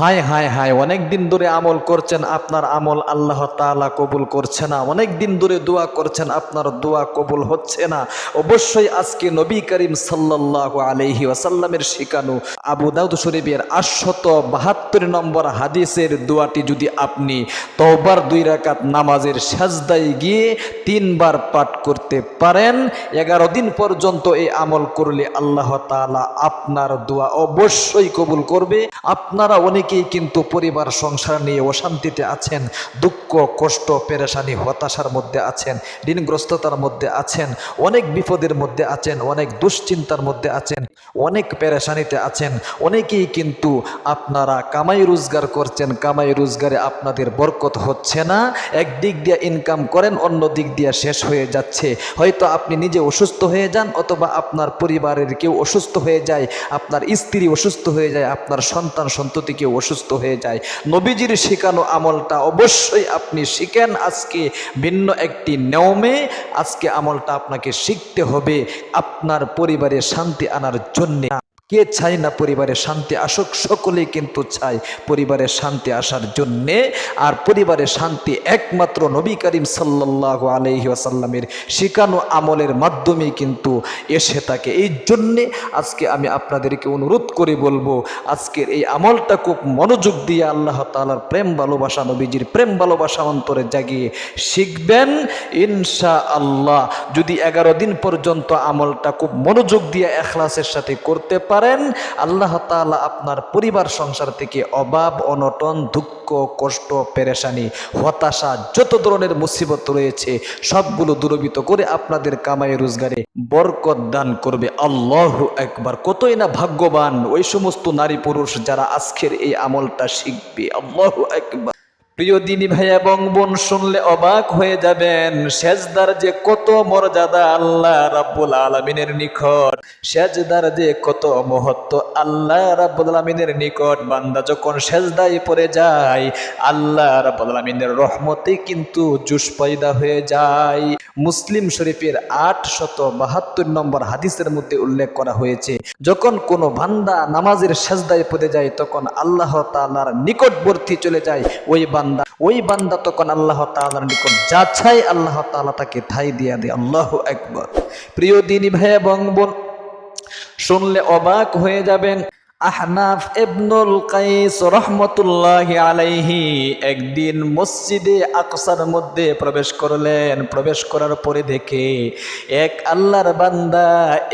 হায় হায় হায়, অনেক দিন ধরে আমল করছেন আপনার আমল আল্লাহ তাআলা কবুল করছে না। অনেক দিন ধরে দোয়া করছেন, আপনার দোয়া কবুল হচ্ছে না। অবশ্যই আজকে নবী করিম সাল্লাল্লাহু আলাইহি ওয়াসাল্লামের শিখানো আবু দাউদ শরীফের আটশত বাহাত্তর নম্বর হাদিসের দোয়াটি যদি আপনি তওবার দুই রাকাত নামাজের সাজদায় গিয়ে তিনবার পাঠ করতে পারেন, এগারো দিন পর্যন্ত এই আমল করলে আল্লাহ তাআলা আপনার দোয়া অবশ্যই কবুল করবে। আপনারা অনেকেই কিন্তু পরিবার, সংসার নিয়ে অশান্তিতে আছেন, দুঃখ, কষ্ট, পেরেশানি, হতাশার মধ্যে আছেন, ঋণগ্রস্ততার মধ্যে আছেন, অনেক বিপদের মধ্যে আছেন, অনেক দুশ্চিন্তার মধ্যে আছেন, অনেক পেরেশানিতে আছেন। অনেকেই কিন্তু আপনারা কামাই রোজগার করছেন, কামাই রোজগারে আপনাদের বরকত হচ্ছে না। এক দিক দিয়ে ইনকাম করেন অন্য দিক দিয়ে শেষ হয়ে যাচ্ছে। হয়তো আপনি নিজে অসুস্থ হয়ে যান অথবা আপনার পরিবারের কেউ অসুস্থ হয়ে যায়, আপনার স্ত্রী অসুস্থ হয়ে যায়, আপনার সন্তান সন্ততি কেউ অসুস্থ হয়ে যায়। নবীজির শেখানো আমলটা অবশ্যই আপনি শিখেন। আজকে ভিন্ন একটি নিয়মে আজকে আমলটা আপনাকে শিখতে হবে। আপনার পরিবারে শান্তি আনার জন্যে। কে চায় না পরিবারে শান্তি আসুক? সকলেই কিন্তু চায় পরিবারে শান্তি আসার জন্যে। আর পরিবারে শান্তি একমাত্র নবী করিম সাল্লাহ আলহি আসাল্লামের শেখানো আমলের মাধ্যমে কিন্তু এসে থাকে। এই জন্যে আজকে আমি আপনাদেরকে অনুরোধ করে বলব, আজকের এই আমলটা খুব মনোযোগ দিয়ে আল্লাহ তালার প্রেম, ভালোবাসা, নবীজির প্রেম, ভালোবাসা অন্তরে জাগিয়ে শিখবেন। ইনশা আল্লাহ যদি এগারো দিন পর্যন্ত আমলটা খুব মনোযোগ দিয়ে এখলাসের সাথে করতে পারেন আল্লাহ তাআলা আপনার পরিবার সংসার থেকে অভাব, অনটন, দুঃখ, কষ্ট, পেরেশানি, হতাশা, যত ধরনের মুসিবত রয়েছে, সবগুলো দূরবিত করে আপনাদের কামাই রোজগারে বরকত দান করবে আল্লাহ একবার কতই না ভাগ্যবান, ওই সমস্ত নারী পুরুষ যারা আজকের এই আমলটা শিখবে, আল্লাহ একবার প্রিয় দিনী ভাই এবং বোন, শুনলে অবাক হয়ে যাবেন, সেজদার যে কত মর্যাদা আল্লাহ রাব্বুল আলমিনের নিকট, সেজদার যে কত মহত্ব আল্লাহ রাব্বুল আলমিনের নিকট। বান্দা যখন সেজদায় পড়ে যায়, আল্লাহ রাব্বুল আলমিনের রহমতে কিন্তু জুস পয়দা হয়ে যায়। মুসলিম শরীফের আট শত বাহাত্তর নম্বর হাদিসের মধ্যে উল্লেখ করা হয়েছে, যখন কোনো বান্দা নামাজের সেজদায় পড়ে যায়, তখন আল্লাহ তালার নিকটবর্তী চলে যায়, ওই বান্দা ওই বান্দা তখন আল্লাহ তালার নিকট যা আল্লাহ তালা তাকে ঠাই দিয়া দেয়। আল্লাহ একবার প্রিয় দিনী ভাই এবং বোন, শুনলে অবাক হয়ে যাবেন আহনাফ ইবনুল কাইস রহমতুল্লাহ আলাইহি একদিন মসজিদে আকসার মধ্যে প্রবেশ করলেন। প্রবেশ করার পরে দেখে এক আল্লাহর বান্দা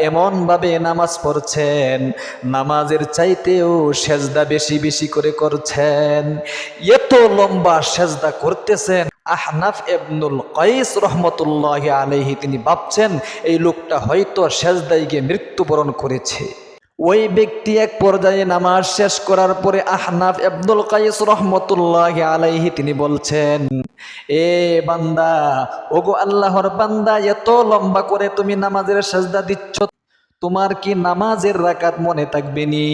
এমনভাবে নামাজ পড়ছেন, নামাজের চাইতেও সেজদা বেশি বেশি করে করছেন, এত লম্বা সেজদা করতেছেন। আহনাফ এবনুল কয়েস রহমতুল্লাহ আলহি তিনি ভাবছেন, এই লোকটা হয়তো সেজদায় গিয়ে মৃত্যুবরণ করেছে। ওই ব্যক্তি এক পর্যায়ে নামাজ শেষ করার পরে আহনাফ আব্দুল কাইস রহমতুল্লাহ আলাইহি তিনি বলছেন, এ বান্দা, ওগো আল্লাহর বান্দা, এত লম্বা করে তুমি নামাজের সাজদা দিচ্ছ, তোমার কি নামাজের রাকাত মনে থাকবে নি?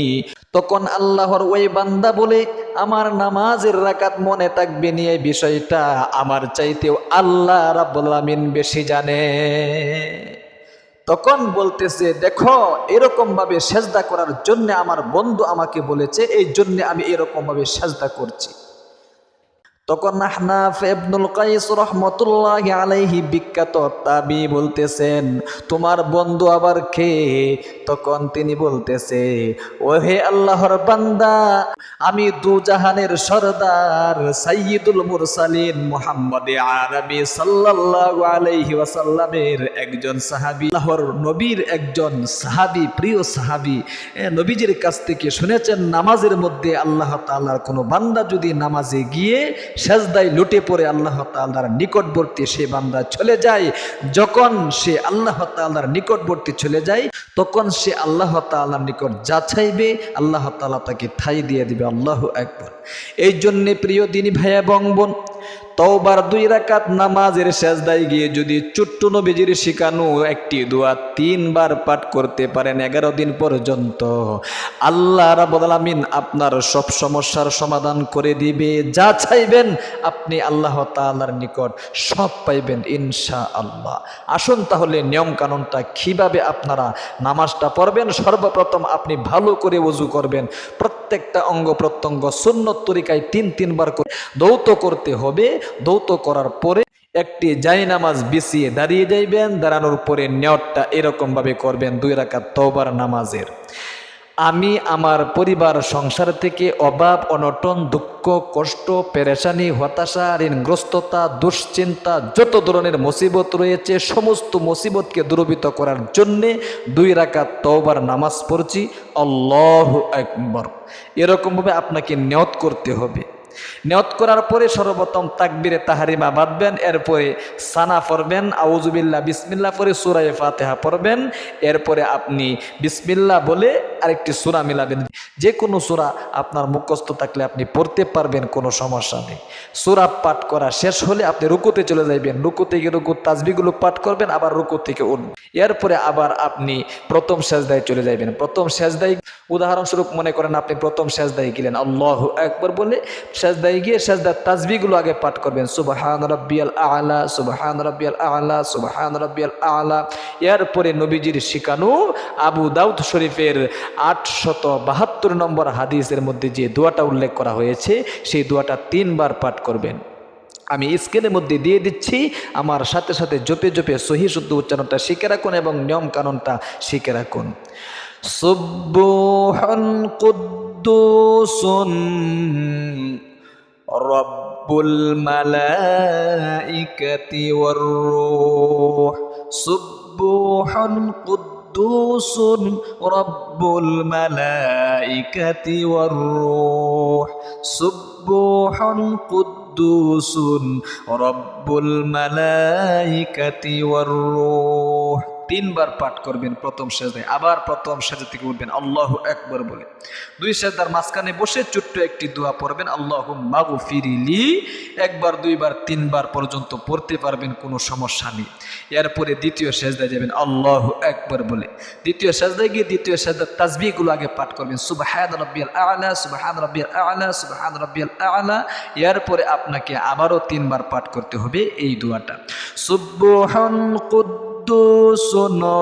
তখন আল্লাহর ওই বান্দা বলে, আমার নামাজের রাকাত মনে থাকবে নি, এই বিষয়টা আমার চাইতেও আল্লাহ রাব্বুল আমিন বেশি জানে। তখন বলতেছে, দেখো, এরকমভাবে সেজদা করার জন্য আমার বন্ধু আমাকে বলেছে, এই জন্য আমি এরকমভাবে সেজদা করছি। তখন আহনাফ ইবনুল কাইস রহমতুল্লাহ আলাইহি বিখ্যাত তাবি বলতেছেন, তোমার বন্ধু আবার কে? তখন তিনি বলতেছে ও হে আল্লাহর বান্দা, আমি দু জাহানের সরদার সাইয়্যিদুল মুরসালিন মুহাম্মদ আরবি সাল্লাল্লাহু আলাইহি ওয়াসাল্লামের একজন সাহাবী, আল্লাহর নবীর একজন সাহাবী, প্রিয় সাহাবী। নবীজির কাছ থেকে শুনেছেন, নামাজের মধ্যে আল্লাহ তাআলার কোনো বান্দা যদি নামাজে গিয়ে সেজদায় লুটে পড়ে আল্লাহ তাল্লার নিকটবর্তী সে বান্দা চলে যায়। যখন সে আল্লাহ তাল্লার নিকটবর্তী চলে যায়, তখন সে আল্লাহ তাল্লার নিকট যা চাইবে আল্লাহ তাআলা তাকে ঠাই দিয়ে দিবে। আল্লাহ একবার এই জন্যে প্রিয় দিনী ভাইয়া বং বোন তওবার দুই রাকাত নামাজের সেজদায় গিয়ে যদি ছোট্ট নবীজির শিখানো একটি দোয়া তিনবার পাঠ করতে পারেন এগারো দিন পর্যন্ত, আল্লাহ আলামিন আপনার সব সমস্যার সমাধান করে দিবে। যা চাইবেন আপনি আল্লাহ তাআলার নিকট সব পাইবেন ইনশা আল্লাহ আসুন তাহলে নিয়ম কানুনটা কীভাবে আপনারা নামাজটা পড়বেন? সর্বপ্রথম আপনি ভালো করে উজু করবেন। প্রত্যেকটা অঙ্গ প্রত্যঙ্গ সুন্নত তরিকায় তিন তিনবার করে দৌত করতে হবে। দৌত করার পরে একটি জাই নামাজ বিছিয়ে দাঁড়িয়ে যাইবেন, দাঁড়ানোর পরে নেওয়ারটা এরকমভাবে করবেন, দুই রাকাত তওবার নামাজের। আমি আমার পরিবার, সংসার থেকে অভাব, অনটন, দুঃখ, কষ্ট, পেরেশানি, হতাশা, ঋণগ্রস্ততা, দুশ্চিন্তা, যত ধরনের মুসিবত রয়েছে, সমস্ত মুসিবতকে দূরীভূত করার জন্যে দুই রাকাত তওবার নামাজ পড়ছি। আল্লাহ একবার এরকমভাবে আপনাকে নিয়ত করতে হবে। নিয়ত করার পরে সর্বপ্রথম তাকবিরে তাহারিমা বাঁধবেন, এরপরে সানা পড়বেন আউজুবিল্লাহ বিসমিল্লা পরে সুরায় ফাতেহা পড়বেন, এরপরে আপনি বিসমিল্লা বলে আরেকটি সুরা মিলাবেন। যে কোনো সুরা আপনার মুখস্থ থাকলে আপনি পড়তে পারবেন, কোনো সমস্যা নেই। সুরা পাঠ করা শেষ হলে আপনি রুকুতে চলে যাইবেন। রুকু থেকে রুকু তাজবিগুলো পাঠ করবেন, আবার রুকু থেকে উঠবেন। এরপরে আবার আপনি প্রথম সেজদায় চলে যাইবেন। প্রথম সেজদায় উদাহরণস্বরূপ মনে করেন আপনি প্রথম সেজদায় গেলেন, আল্লাহ একবার বলে সেজদায় গিয়ে সেজদার তাজবিগুলো আগে পাঠ করবেন, সুবহান রব্বিয়াল আলা, সুবহান রব্বিয়াল আলা, সুবহান রব্বিয়াল আলা। এরপরে নবীজির শিকানু আবু দাউদ শরীফের আটশত বাহাত্তর নম্বর হাদিসের মধ্যে যে দোয়াটা উল্লেখ করা হয়েছে, সেই দোয়াটা তিনবার পাঠ করবেন। আমি স্কেলের মধ্যে দিয়ে দিচ্ছি, আমার সাথে সাথে জপে জপে সহি শুদ্ধ উচ্চারণটা শিখে রাখুন এবং নিয়ম কানুনটা শিখে রাখুন। সুব্বুহন কুদ্দুসুন রব্বুল মালাইকাতি ওয়ার রূহ সুব্বুহন কুদ্দুসুন রব্বুল মালাইকাতি ওয়ার রূহ সুব্বুহন কুদ্দুসুন রব্বুল মালাইকাতি ওয়ার রূহ তিনবার পাঠ করবেন প্রথম সেজদায়, আবার প্রথম সেজদা থেকে উঠবেন। আল্লাহ একবার বলে। দুই সেজদার মাঝখানে বসে ছোট্ট একটি দোয়া পড়বেন আল্লাহ মাগু ফিরিলি একবার, দুইবার, তিনবার পর্যন্ত পড়তে পারবেন, কোনো সমস্যা নেই। এরপরে দ্বিতীয় সেজদায় যাবেন, আল্লাহ একবার বলে। দ্বিতীয় সেজদায় গিয়ে দ্বিতীয় সেজদার তাজবিগুলো আগে পাঠ করবেন, সুবাহান রব্বিয়াল আলা, সুবাহান রব্বিয়াল আলা, সুবাহান রব্বিয়াল আলা। এরপরে আপনাকে আবারও তিনবার পাঠ করতে হবে এই দোয়াটা। সুব্বহান কুদ্দ قدوس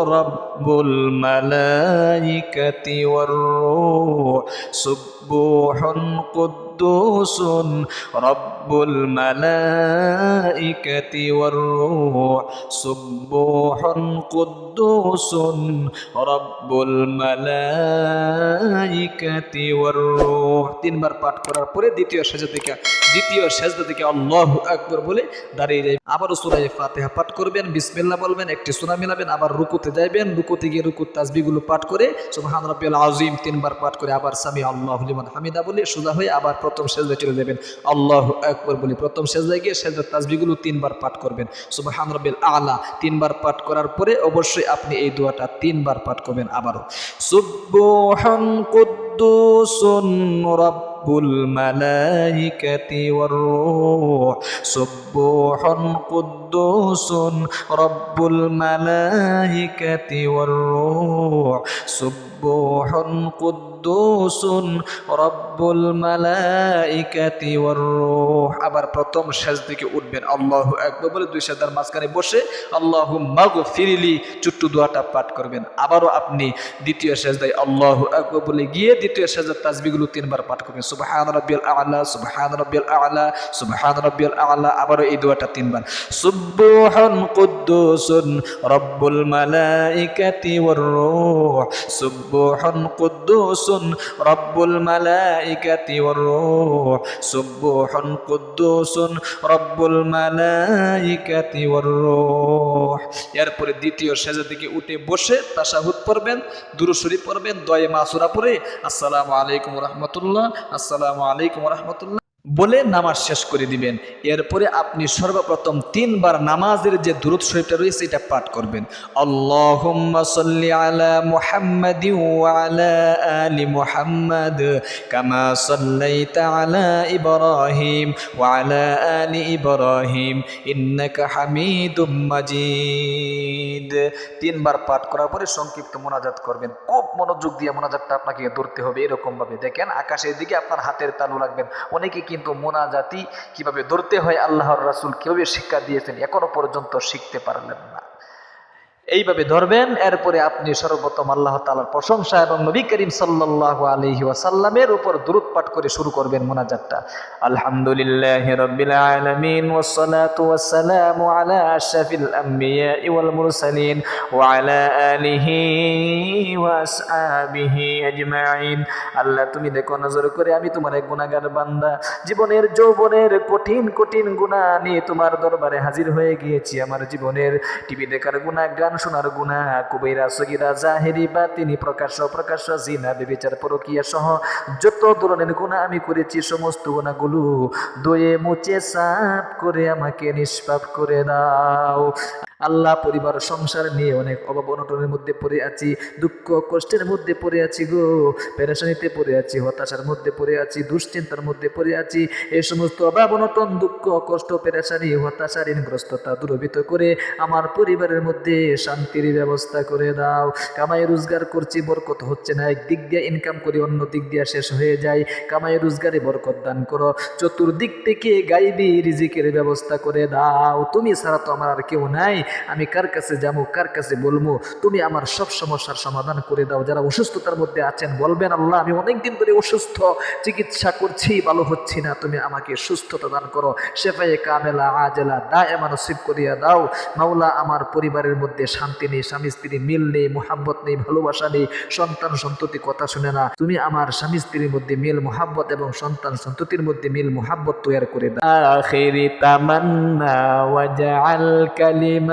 رب الملائكة والروح سبوح قدوس رب الملائكة والروح سبوح قدوس رب الملائكة والروح তিনবার পাঠ করার পরে দ্বিতীয় সেজা থেকে দ্বিতীয় সেজদা থেকে আল্লাহু আকবার বলে দাঁড়িয়ে যাবেন আবারও সূরা ফাতিহা পাঠ করবেন বিসমিল্লাহ বলবেন একটি সূরা মিলাবেন আবার রুকুতে যাইবেন রুকুতে গিয়ে রুকুর তাসবিহগুলো পাঠ করে সুবহান রাব্বিয়াল আযীম তিনবার পাঠ করে আবার সামি আল্লাহু লিমান হামিদা বলে সোজা হয়ে আবার প্রথম সেজদায় চলে যাবেন। আল্লাহ একবার বলে, প্রথম সেজদায় গিয়ে সেজদার তাজবিগুলো তিনবার পাঠ করবেন। সুবাহান রবিল আলা, তিনবার পাঠ করার পরে অবশ্যই আপনি এই দোয়াটা তিনবার পাঠ করবেন আবারও। সুবহান কুদ্দুসুন রাব্ব। رب الملائكة والروح سبوح قدوس رب الملائكة والروح سبوح قدوس رب الملائكة والروح আবার প্রথম শেষ দিকে উঠবেন আল্লাহ একবার বলে দুই সাদার মাঝখানে বসে আল্লাহ মাগো ফিরিলি চুট্টু দোয়াটা পাঠ করবেন আবারও আপনি দ্বিতীয় সেজদায় আল্লাহ একবার বলে গিয়ে দ্বিতীয় সেজদার তাসবিগুলো তিনবার পাঠ করবেন সুবহান রাব্বিয়াল আ'লা সুবহান রাব্বিয়াল আ'লা সুবহান রাব্বিয়াল আ'লা আবারও এই দোয়াটা তিনবার সুবহান কুদ্দুসুন রব্বুল মালাইকাতি ওয়ার রূহ রব্বুল মালাইকাতি ওয়ার রূহ। সুবহান কুদ্দুসুন রব্বুল মালাইকাতি ওয়ার রূহ। এরপরে দ্বিতীয় সেজদা থেকে উঠে বসে তাশাহুদ পড়বেন দুরূদ পড়বেন দয়ে মাসুরা পড়ে। আসসালামু আলাইকুম রাহমাতুল্লাহ, আসসালামু আলাইকুম রহমতুল্লাহ। বলে নামাজ শেষ করে দিবেন। এরপরে আপনি সর্বপ্রথম তিনবার নামাজের যে দূরত শরীফটা রয়েছে, এটা পাঠ করবেন। তিনবার পাঠ করার পরে সংক্ষিপ্ত মোনাজাত করবেন। খুব মনোযোগ দিয়ে মোনাজাতটা আপনাকে ধরতে হবে এরকম ভাবে দেখেন, আকাশের দিকে আপনার হাতের তালু রাখবেন অনেকে কিন্তু মোনা জাতি কীভাবে ধরতে হয়, আল্লাহর রাসুল কীভাবে শিক্ষা দিয়েছেন এখনও পর্যন্ত শিখতে পারলেন না। এইভাবে ধরবেন, এরপরে আপনি সর্বপ্রথম আল্লাহ তালার প্রশংসা এবং নবী করিম সাল্লাহ আলহি ওয়াসাল্লামের উপর দূরত পাঠ করে শুরু করবেন মোনাজাতটা। আলহামদুলিল্লাহ আল্লাহ, তুমি দেখো নজর করে আমি তোমার এক গুনাহগার বান্দা। জীবনের যৌবনের কঠিন কঠিন গুনাহ নিয়ে তোমার দরবারে হাজির হয়ে গিয়েছি। আমার জীবনের টিভি দেখার গুনাহ গান শোনার গুণা কুবেরা সগিরা, জাহেরি বা তিনি প্রকাশ্য প্রকাশ্য জিনা, বিবেচার, পরকিয়া সহ যত ধরনের গুণা আমি করেছি, সমস্ত গুণাগুলো দয়ে মুচে সাপ করে আমাকে নিষ্পাপ করে দাও। আল্লাহ, পরিবার, সংসার নিয়ে অনেক অভাব অনটনের মধ্যে পড়ে আছি, দুঃখ, কষ্টের মধ্যে পড়ে আছি গো, পেরেশানিতে পড়ে আছি, হতাশার মধ্যে পড়ে আছি, দুশ্চিন্তার মধ্যে পড়ে আছি এই সমস্ত অভাব অনটন, দুঃখ, কষ্ট, পেরেশানি হতাশা ঋণগ্রস্ততা দূরবিত করে আমার পরিবারের মধ্যে শান্তির ব্যবস্থা করে দাও। কামাই, রোজগার করছি, বরকত হচ্ছে না এক দিক দিয়ে ইনকাম করি, অন্য দিক দিয়ে শেষ হয়ে যায় কামাই, রোজগারে বরকত দান করো, চতুর্দিক থেকে গাইবি রিজিকের ব্যবস্থা করে দাও। তুমি ছাড়া তো আমার আর কেউ নাই আমি কার কাছে যাব, কার কাছে বলব? তুমি আমার সব সমস্যার সমাধান করে দাও। যারা অসুস্থতার মধ্যে আছেন, বলবেন, আল্লাহ, আমি অনেকদিন ধরে অসুস্থ, চিকিৎসা করছি, ভালো হচ্ছি না। তুমি আমাকে সুস্থতা দান করো। শেফায়ে কামেলা, আজেলা দা এমন নসিব করিয়া দাও। মাওলা, আমার পরিবারের মধ্যে শান্তি নেই, স্বামী স্ত্রী মিল নেই, মোহাব্বত নেই, ভালোবাসা নেই, সন্তান সন্ততি কথা শুনে না। তুমি আমার স্বামী স্ত্রীর মধ্যে মিল, মোহাব্বত এবং সন্তান সন্ততির মধ্যে মিল, মোহাব্বত তৈরি করে দাও। আখিরি তামান্না ওয়াজআল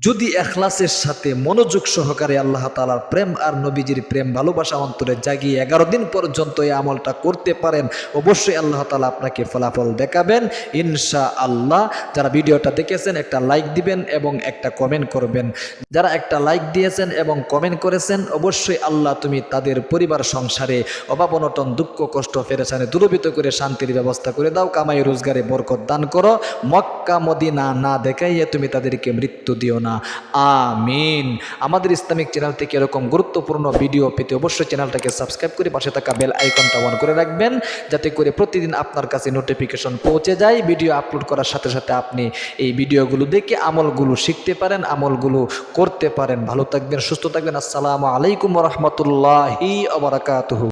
যদি এখলাসের সাথে মনোযোগ সহকারে আল্লাহ তালার প্রেম আর নবীজির প্রেম ভালোবাসা অন্তরে জাগিয়ে এগারো দিন পর্যন্ত এই আমলটা করতে পারেন, অবশ্যই আল্লাহ তালা আপনাকে ফলাফল দেখাবেন ইনশা আল্লাহ যারা ভিডিওটা দেখেছেন, একটা লাইক দিবেন এবং একটা কমেন্ট করবেন। যারা একটা লাইক দিয়েছেন এবং কমেন্ট করেছেন, অবশ্যই আল্লাহ তুমি তাদের পরিবার, সংসারে অভাব, অনটন, দুঃখ, কষ্ট ফেরেছানে দূরবিত করে শান্তির ব্যবস্থা করে দাও, কামাই, রোজগারে বরকত দান করো। মক্কা, মদিনা না দেখাইয়ে তুমি তাদেরকে মৃত্যু দিও না। আমিন। আমাদের ইসলামিক চ্যানেল থেকে এরকম গুরুত্বপূর্ণ ভিডিও পেতে অবশ্যই চ্যানেলটাকে সাবস্ক্রাইব করে পাশে থাকা বেল আইকনটা অন করে রাখবেন, যাতে করে প্রতিদিন আপনার কাছে নোটিফিকেশন পৌঁছে যায়। ভিডিও আপলোড করার সাথে সাথে আপনি এই ভিডিওগুলো দেখে আমলগুলো শিখতে পারেন, আমলগুলো করতে পারেন। ভালো থাকবেন, সুস্থ থাকবেন। আসসালামু আলাইকুম রহমতুল্লাহি আবরাকাতুহু